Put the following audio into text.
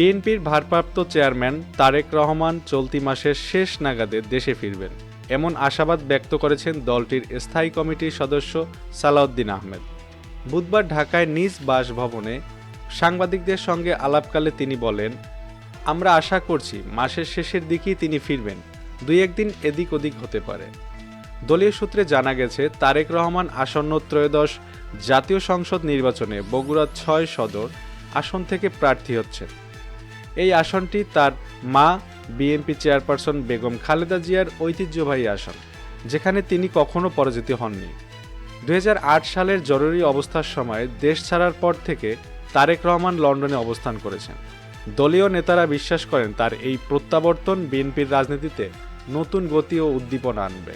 বিএনপির ভারপ্রাপ্ত চেয়ারম্যান তারেক রহমান চলতি মাসের শেষ নাগাদে দেশে ফিরবেন। এমন আশাবাদ ব্যক্ত করেছেন দলটির স্থায়ী কমিটির সদস্য সালাউদ্দিন আহমেদ। বুধবার ঢাকায় নিজ বাসভবনে সাংবাদিকদের সঙ্গে আলাপকালে তিনি বলেন, আমরা আশা করছি মাসের শেষের দিকেই তিনি ফিরবেন, দুই একদিন এদিক ওদিক হতে পারে। দলীয় সূত্রে জানা গেছে, তারেক রহমান আসন্ন ত্রয়োদশ জাতীয় সংসদ নির্বাচনে বগুড়া ছয় সদর আসন থেকে প্রার্থী হচ্ছেন। এই আসনটি তার মা, বিএনপি চেয়ারপারসন বেগম খালেদা জিয়ার ঐতিহ্যবাহী আসন, যেখানে তিনি কখনো পরাজিত হননি। দু হাজার আট সালের জরুরি অবস্থার সময় দেশ ছাড়ার পর থেকে তারেক রহমান লন্ডনে অবস্থান করেছেন। দলীয় নেতারা বিশ্বাস করেন তার এই প্রত্যাবর্তন বিএনপির রাজনীতিতে নতুন গতি ও উদ্দীপনা আনবে।